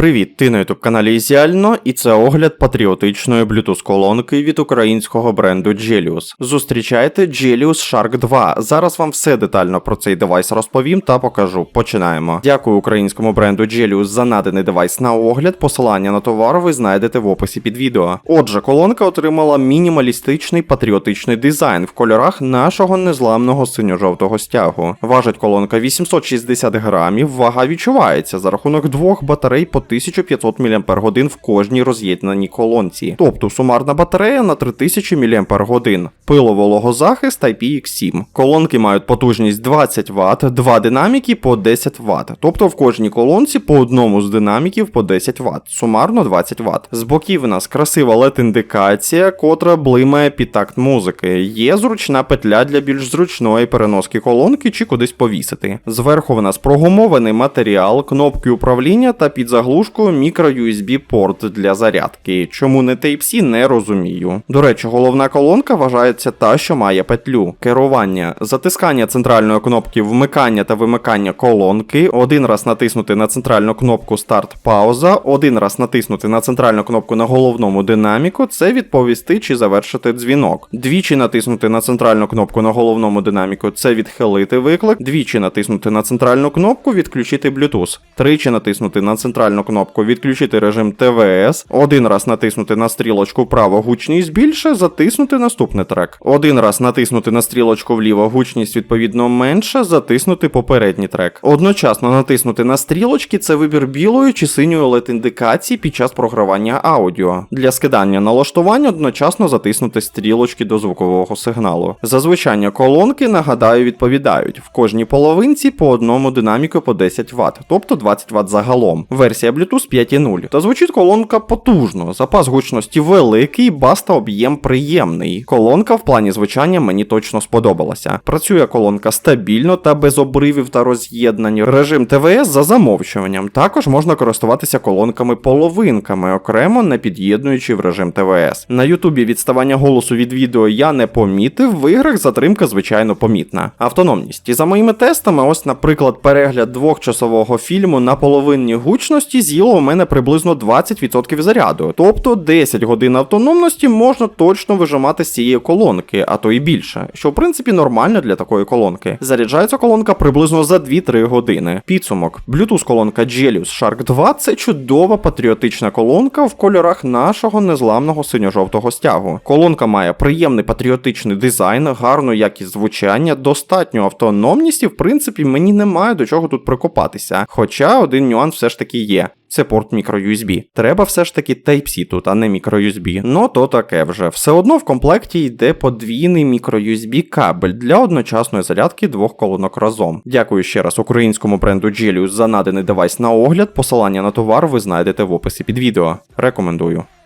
Привіт, ти на ютуб каналі Ізіально, і це огляд патріотичної Bluetooth колонки від українського бренду Gelius. Зустрічайте Gelius Shark 2. Зараз вам все детально про цей девайс розповім та покажу. Починаємо. Дякую українському бренду Gelius за наданий девайс на огляд. Посилання на товар ви знайдете в описі під відео. Отже, колонка отримала мінімалістичний патріотичний дизайн в кольорах нашого незламного синьо-жовтого стягу. Важить колонка 860 грамів, вага відчувається за рахунок двох батарей по 1500 мАч в кожній роз'єднаній колонці. Тобто сумарна батарея на 3000 мАч. Пиловологозахист IPX7. Колонки мають потужність 20 Вт, два динаміки по 10 Вт. Тобто в кожній колонці по одному з динаміків по 10 Вт. Сумарно 20 Вт. З боків у нас красива LED-індикація, котра блимає під такт музики. Є зручна петля для більш зручної переноски колонки чи кудись повісити. Зверху в нас прогумований матеріал, кнопки управління та під заглушкою мікро-USB порт для зарядки. Чому не Type-C, не розумію. До речі, головна колонка вважається та, що має петлю. Керування, затискання центральної кнопки вмикання та вимикання колонки, один раз натиснути на центральну кнопку старт пауза, один раз натиснути на центральну кнопку на головному динаміку, це відповісти чи завершити дзвінок. Двічі натиснути на центральну кнопку на головному динаміку це відхилити виклик, двічі натиснути на центральну кнопку відключити Bluetooth, тричі натиснути на центральну кнопку відключити режим ТВС, один раз натиснути на стрілочку вправо гучність більше, затиснути наступний трек. Один раз натиснути на стрілочку вліво гучність відповідно менше, затиснути попередній трек. Одночасно натиснути на стрілочки це вибір білої чи синьої LED індикації під час програвання аудіо. Для скидання налаштувань одночасно затиснути стрілочки до звукового сигналу. За звучання колонки, нагадаю, відповідають в кожній половинці по одному динаміку по 10 Вт, тобто 20 Вт загалом. Версія Bluetooth 5.0. Та звучить колонка потужно, запас гучності великий, бас та об'єм приємний. Колонка в плані звучання мені точно сподобалася. Працює колонка стабільно та без обривів та роз'єднань. Режим ТВС за замовчуванням. Також можна користуватися колонками половинками, окремо не під'єднуючи в режим ТВС. На Ютубі відставання голосу від відео я не помітив, в іграх затримка звичайно помітна. Автономність. І за моїми тестами, ось, наприклад, перегляд двохчасового фільму на половинній гучності з'їло у мене приблизно 20% заряду. Тобто 10 годин автономності можна точно вижимати з цієї колонки, а то і більше, що в принципі нормально для такої колонки. Заряджається колонка приблизно за 2-3 години. Підсумок. Bluetooth колонка Gelius Shark 2 це чудова патріотична колонка в кольорах нашого незламного синьо-жовтого стягу. Колонка має приємний патріотичний дизайн, гарну якість звучання, достатню автономність і в принципі мені немає до чого тут прикопатися. Хоча один нюанс все ж таки є. Це порт мікро-USB. Треба все ж таки Type-C тут, а не мікро-USB. Ну то таке вже. Все одно в комплекті йде подвійний мікро-USB кабель для одночасної зарядки двох колонок разом. Дякую ще раз українському бренду Gelius за наданий девайс на огляд. Посилання на товар ви знайдете в описі під відео. Рекомендую.